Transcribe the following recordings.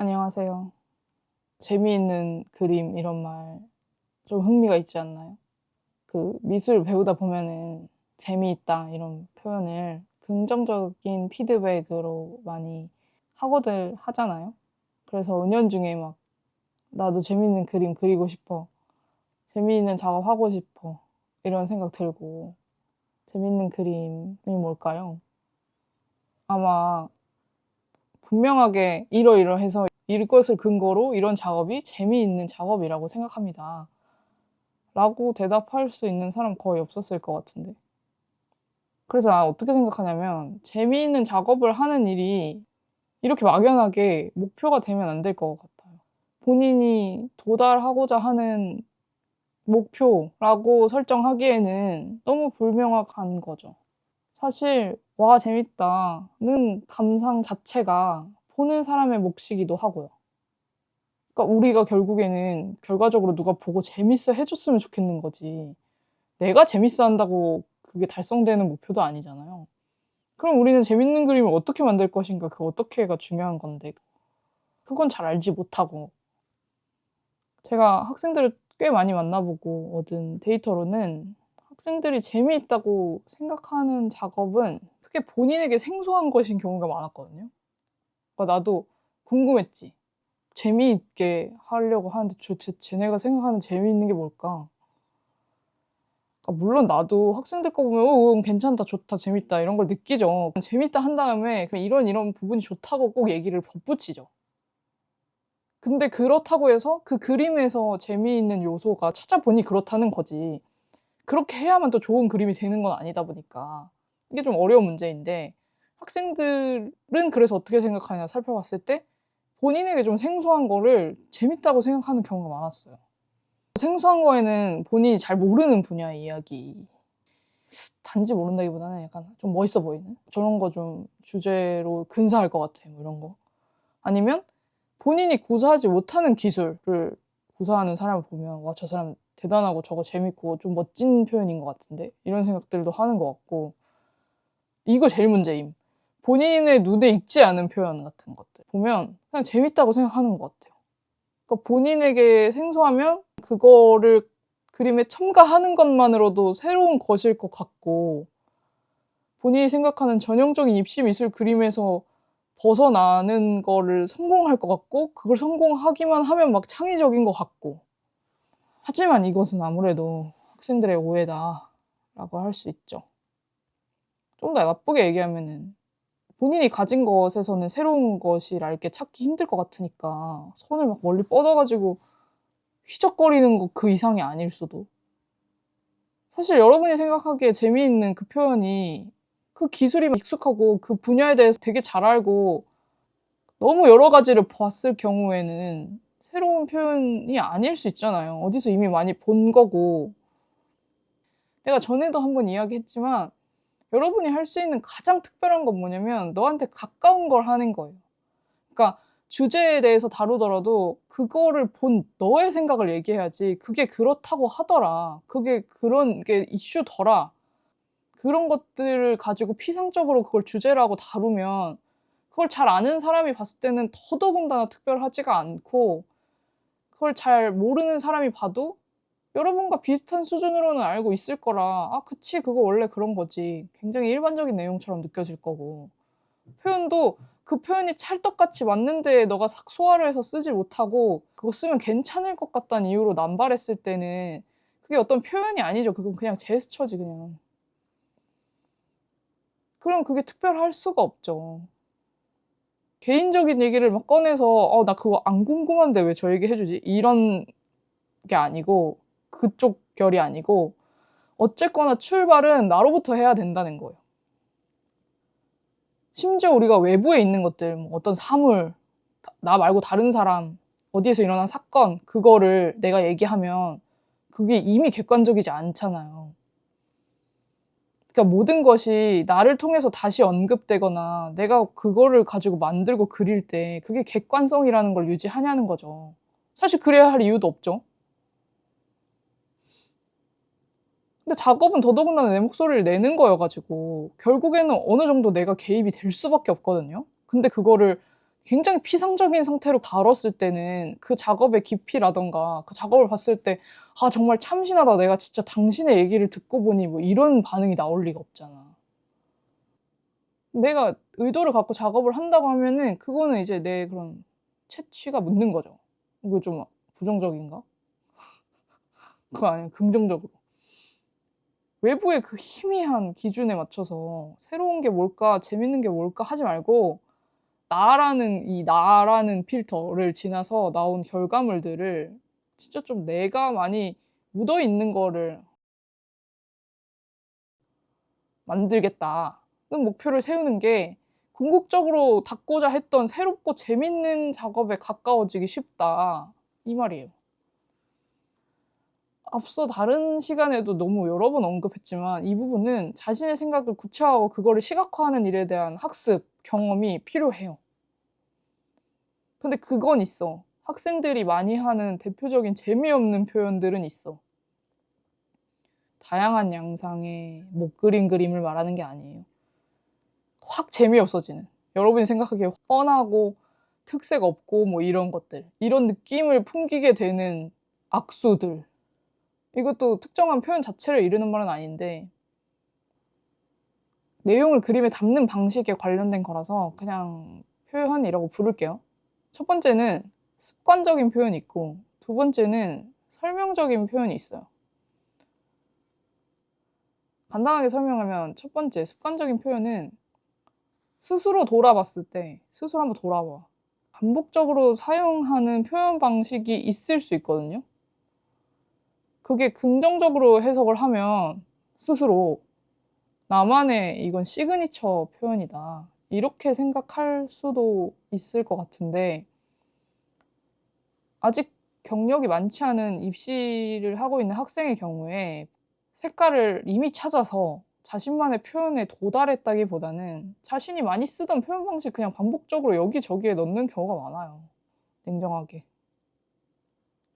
안녕하세요. 재미있는 그림 이런 말 좀 흥미가 있지 않나요? 그 미술 배우다 보면은 재미있다 이런 표현을 긍정적인 피드백으로 많이 하고들 하잖아요. 그래서 은연중에 막 나도 재미있는 그림 그리고 싶어. 재미있는 작업 하고 싶어. 이런 생각 들고 재미있는 그림이 뭘까요? 아마 분명하게 이러이러해서 이것을 근거로 이런 작업이 재미있는 작업이라고 생각합니다. 라고 대답할 수 있는 사람 거의 없었을 것 같은데. 그래서 난 어떻게 생각하냐면 재미있는 작업을 하는 일이 이렇게 막연하게 목표가 되면 안 될 것 같아요. 본인이 도달하고자 하는 목표라고 설정하기에는 너무 불명확한 거죠. 사실 와 재밌다는 감상 자체가 보는 사람의 몫이기도 하고요. 그러니까 우리가 결국에는 결과적으로 누가 보고 재밌어 해줬으면 좋겠는 거지. 내가 재밌어 한다고 그게 달성되는 목표도 아니잖아요. 그럼 우리는 재밌는 그림을 어떻게 만들 것인가, 그 어떻게가 중요한 건데, 그건 잘 알지 못하고. 제가 학생들을 꽤 많이 만나보고 얻은 데이터로는 학생들이 재미있다고 생각하는 작업은 크게 본인에게 생소한 것인 경우가 많았거든요. 그러니까 나도 궁금했지. 재미있게 하려고 하는데 도대체 쟤네가 생각하는 재미있는 게 뭘까? 그러니까 물론 나도 학생들 거 보면 어, 응, 괜찮다, 좋다, 재밌다 이런 걸 느끼죠. 재밌다 한 다음에 이런 이런 부분이 좋다고 꼭 얘기를 덧붙이죠. 근데 그렇다고 해서 그 그림에서 재미있는 요소가 찾아보니 그렇다는 거지. 그렇게 해야만 또 좋은 그림이 되는 건 아니다 보니까 이게 좀 어려운 문제인데 학생들은 그래서 어떻게 생각하냐 살펴봤을 때 본인에게 좀 생소한 거를 재밌다고 생각하는 경우가 많았어요. 생소한 거에는 본인이 잘 모르는 분야의 이야기. 단지 모른다기보다는 약간 좀 멋있어 보이는 저런 거 좀 주제로 근사할 것 같아 뭐 이런 거 아니면 본인이 구사하지 못하는 기술을 구사하는 사람을 보면 와 저 사람 대단하고 저거 재밌고 좀 멋진 표현인 것 같은데 이런 생각들도 하는 것 같고 이거 제일 문제임 본인의 눈에 익지 않은 표현 같은 것들 보면 그냥 재밌다고 생각하는 것 같아요. 그러니까 본인에게 생소하면 그거를 그림에 첨가하는 것만으로도 새로운 것일 것 같고 본인이 생각하는 전형적인 입시 미술 그림에서 벗어나는 거를 성공할 것 같고 그걸 성공하기만 하면 막 창의적인 것 같고 하지만 이것은 아무래도 학생들의 오해다라고 할 수 있죠. 좀 더 나쁘게 얘기하면은 본인이 가진 것에서는 새로운 것이라 이렇게 찾기 힘들 것 같으니까 손을 막 멀리 뻗어가지고 휘적거리는 것그 이상이 아닐 수도. 사실 여러분이 생각하기에 재미있는 그 표현이 그 기술이 익숙하고 그 분야에 대해서 되게 잘 알고 너무 여러 가지를 봤을 경우에는 새로운 표현이 아닐 수 있잖아요. 어디서 이미 많이 본 거고. 내가 전에도 한번 이야기했지만 여러분이 할 수 있는 가장 특별한 건 뭐냐면 너한테 가까운 걸 하는 거예요. 그러니까 주제에 대해서 다루더라도 그거를 본 너의 생각을 얘기해야지 그게 그렇다고 하더라. 그게 그런 게 이슈더라. 그런 것들을 가지고 피상적으로 그걸 주제라고 다루면 그걸 잘 아는 사람이 봤을 때는 더더군다나 특별하지가 않고 그걸 잘 모르는 사람이 봐도 여러분과 비슷한 수준으로는 알고 있을 거라 아 그치 그거 원래 그런 거지. 굉장히 일반적인 내용처럼 느껴질 거고. 표현도 그 표현이 찰떡같이 맞는데 너가 삭 소화를 해서 쓰지 못하고 그거 쓰면 괜찮을 것 같다는 이유로 남발했을 때는 그게 어떤 표현이 아니죠. 그건 그냥 제스처지 그냥. 그럼 그게 특별할 수가 없죠. 개인적인 얘기를 막 꺼내서 어 나 그거 안 궁금한데 왜 저 얘기 해주지? 이런 게 아니고 그쪽 결이 아니고 어쨌거나 출발은 나로부터 해야 된다는 거예요. 심지어 우리가 외부에 있는 것들, 뭐 어떤 사물, 나 말고 다른 사람, 어디에서 일어난 사건, 그거를 내가 얘기하면 그게 이미 객관적이지 않잖아요. 그러니까 모든 것이 나를 통해서 다시 언급되거나 내가 그거를 가지고 만들고 그릴 때 그게 객관성이라는 걸 유지하냐는 거죠. 사실 그래야 할 이유도 없죠. 근데 작업은 더더군다나 내 목소리를 내는 거여가지고 결국에는 어느 정도 내가 개입이 될 수밖에 없거든요. 근데 그거를 굉장히 피상적인 상태로 다뤘을 때는 그 작업의 깊이라던가 그 작업을 봤을 때 아 정말 참신하다 내가 진짜 당신의 얘기를 듣고 보니 뭐 이런 반응이 나올 리가 없잖아. 내가 의도를 갖고 작업을 한다고 하면은 그거는 이제 내 그런 채취가 묻는 거죠. 이거 좀 부정적인가? 그거 아니야 긍정적으로. 외부의 그 희미한 기준에 맞춰서 새로운 게 뭘까 재밌는 게 뭘까 하지 말고 나라는 이 나라는 필터를 지나서 나온 결과물들을 진짜 좀 내가 많이 묻어 있는 거를 만들겠다 는 목표를 세우는 게 궁극적으로 닿고자 했던 새롭고 재밌는 작업에 가까워지기 쉽다 이 말이에요. 앞서 다른 시간에도 너무 여러 번 언급했지만 이 부분은 자신의 생각을 구체화하고 그거를 시각화하는 일에 대한 학습, 경험이 필요해요. 근데 그건 있어. 학생들이 많이 하는 대표적인 재미없는 표현들은 있어. 다양한 양상의 못 그린 그림을 말하는 게 아니에요. 확 재미없어지는. 여러분이 생각하기에 뻔하고 특색 없고 뭐 이런 것들. 이런 느낌을 풍기게 되는 악수들. 이것도 특정한 표현 자체를 이르는 말은 아닌데 내용을 그림에 담는 방식에 관련된 거라서 그냥 표현이라고 부를게요. 첫 번째는 습관적인 표현이 있고 두 번째는 설명적인 표현이 있어요. 간단하게 설명하면 첫 번째 습관적인 표현은 스스로 돌아봤을 때 스스로 한번 돌아봐. 반복적으로 사용하는 표현 방식이 있을 수 있거든요. 그게 긍정적으로 해석을 하면 스스로 나만의 이건 시그니처 표현이다. 이렇게 생각할 수도 있을 것 같은데 아직 경력이 많지 않은 입시를 하고 있는 학생의 경우에 색깔을 이미 찾아서 자신만의 표현에 도달했다기보다는 자신이 많이 쓰던 표현 방식 그냥 반복적으로 여기저기에 넣는 경우가 많아요. 냉정하게.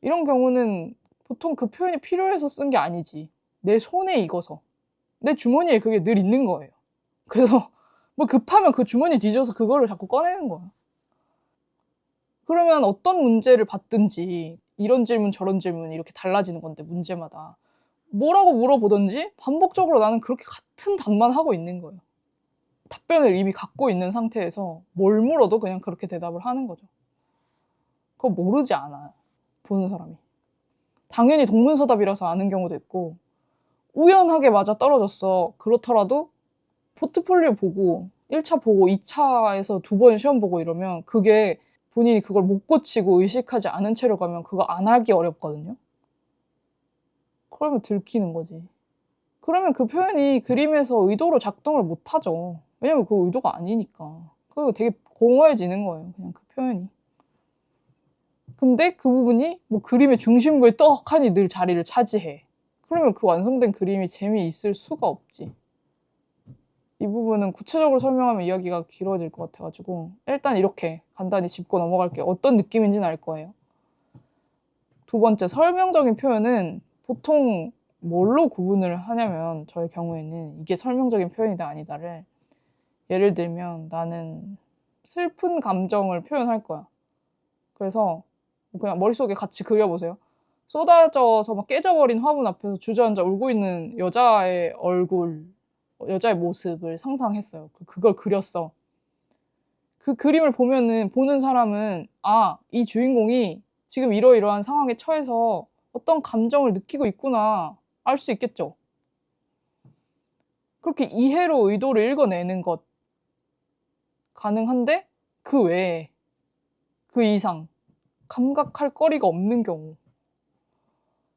이런 경우는 보통 그 표현이 필요해서 쓴 게 아니지. 내 손에 익어서. 내 주머니에 그게 늘 있는 거예요. 그래서 뭐 급하면 그 주머니 뒤져서 그거를 자꾸 꺼내는 거야. 그러면 어떤 문제를 받든지 이런 질문 저런 질문 이렇게 달라지는 건데 문제마다 뭐라고 물어보든지 반복적으로 나는 그렇게 같은 답만 하고 있는 거예요. 답변을 이미 갖고 있는 상태에서 뭘 물어도 그냥 그렇게 대답을 하는 거죠. 그거 모르지 않아요. 보는 사람이. 당연히 동문서답이라서 아는 경우도 있고 우연하게 맞아 떨어졌어. 그렇더라도 포트폴리오 보고 1차 보고 2차에서 두 번 시험 보고 이러면 그게 본인이 그걸 못 고치고 의식하지 않은 채로 가면 그거 안 하기 어렵거든요. 그러면 들키는 거지. 그러면 그 표현이 그림에서 의도로 작동을 못 하죠. 왜냐면 그 의도가 아니니까. 그리고 되게 공허해지는 거예요. 그냥 그 표현이. 근데 그 부분이 뭐 그림의 중심부에 떡하니 늘 자리를 차지해. 그러면 그 완성된 그림이 재미있을 수가 없지. 이 부분은 구체적으로 설명하면 이야기가 길어질 것 같아가지고 일단 이렇게 간단히 짚고 넘어갈게요. 어떤 느낌인지는 알 거예요. 두 번째, 설명적인 표현은 보통 뭘로 구분을 하냐면 저의 경우에는 이게 설명적인 표현이다 아니다를 예를 들면 나는 슬픈 감정을 표현할 거야. 그래서 그냥 머릿속에 같이 그려보세요. 쏟아져서 막 깨져버린 화분 앞에서 주저앉아 울고 있는 여자의 얼굴, 여자의 모습을 상상했어요. 그- 그걸 그렸어. 그 그림을 보면은 보는 사람은 아, 이 주인공이 지금 이러이러한 상황에 처해서 어떤 감정을 느끼고 있구나 알 수 있겠죠. 그렇게 이해로 의도를 읽어내는 것 가능한데 그 외에 그 이상 감각할 거리가 없는 경우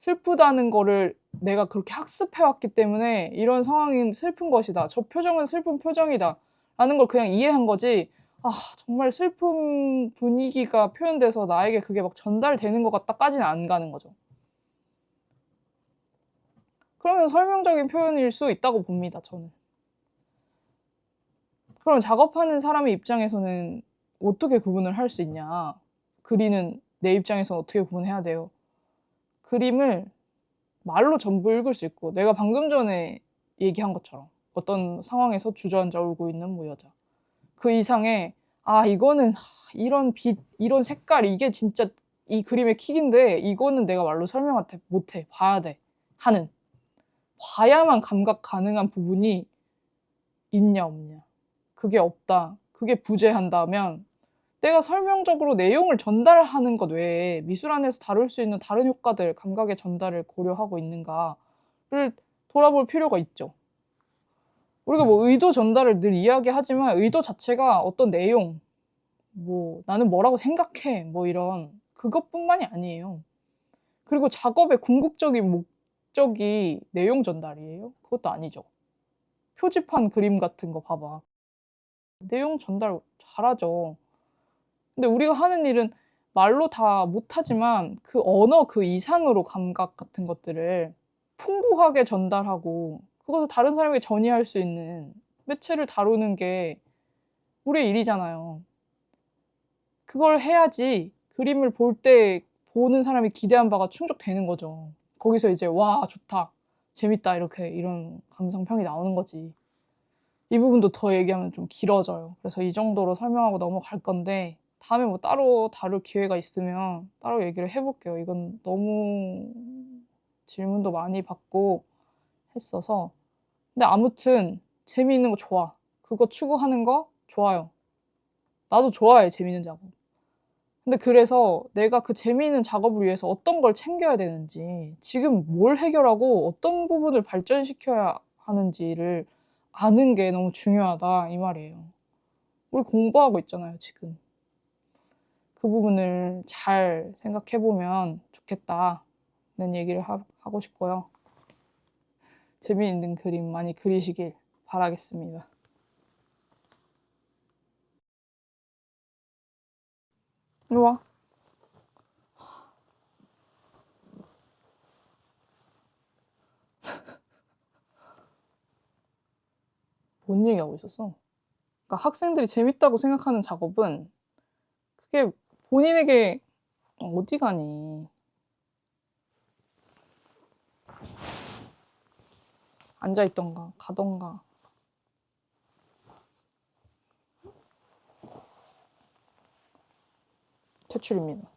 슬프다는 거를 내가 그렇게 학습해왔기 때문에 이런 상황이 슬픈 것이다. 저 표정은 슬픈 표정이다. 라는 걸 그냥 이해한 거지. 아, 정말 슬픈 분위기가 표현돼서 나에게 그게 막 전달되는 것 같다까지는 안 가는 거죠. 그러면 설명적인 표현일 수 있다고 봅니다, 저는. 그럼 작업하는 사람의 입장에서는 어떻게 구분을 할 수 있냐? 그리는 내 입장에서 어떻게 구분해야 돼요? 그림을 말로 전부 읽을 수 있고 내가 방금 전에 얘기한 것처럼 어떤 상황에서 주저앉아 울고 있는 뭐 여자 그 이상의 아 이거는 하, 이런 빛, 이런 색깔 이게 진짜 이 그림의 킥인데 이거는 내가 말로 설명한테 못해. 봐야 돼. 하는. 봐야만 감각 가능한 부분이 있냐 없냐. 그게 없다. 그게 부재한다면 내가 설명적으로 내용을 전달하는 것 외에 미술 안에서 다룰 수 있는 다른 효과들, 감각의 전달을 고려하고 있는가를 돌아볼 필요가 있죠. 우리가 뭐 의도 전달을 늘 이야기하지만 의도 자체가 어떤 내용, 뭐 나는 뭐라고 생각해, 뭐 이런 그것뿐만이 아니에요. 그리고 작업의 궁극적인 목적이 내용 전달이에요? 그것도 아니죠. 표지판 그림 같은 거 봐봐. 내용 전달 잘하죠. 근데 우리가 하는 일은 말로 다 못하지만 그 언어 그 이상으로 감각 같은 것들을 풍부하게 전달하고 그것을 다른 사람에게 전이할 수 있는 매체를 다루는 게 우리의 일이잖아요. 그걸 해야지 그림을 볼 때 보는 사람이 기대한 바가 충족되는 거죠. 거기서 이제 와 좋다 재밌다 이렇게 이런 감상평이 나오는 거지. 이 부분도 더 얘기하면 좀 길어져요. 그래서 이 정도로 설명하고 넘어갈 건데 다음에 뭐 따로 다룰 기회가 있으면 따로 얘기를 해볼게요. 이건 너무 질문도 많이 받고 했어서 근데 아무튼 재미있는 거 좋아. 그거 추구하는 거 좋아요. 나도 좋아해 재미있는 작업. 근데 그래서 내가 그 재미있는 작업을 위해서 어떤 걸 챙겨야 되는지 지금 뭘 해결하고 어떤 부분을 발전시켜야 하는지를 아는 게 너무 중요하다 이 말이에요. 우리 공부하고 있잖아요 지금. 그 부분을 잘 생각해 보면 좋겠다는 얘기를 하, 하고 싶고요. 재미있는 그림 많이 그리시길 바라겠습니다. 이리 와. 뭔 얘기하고 있었어? 그러니까 학생들이 재밌다고 생각하는 작업은 그게 본인에게 어디 가니? 앉아 있던가 가던가. 퇴출입니다.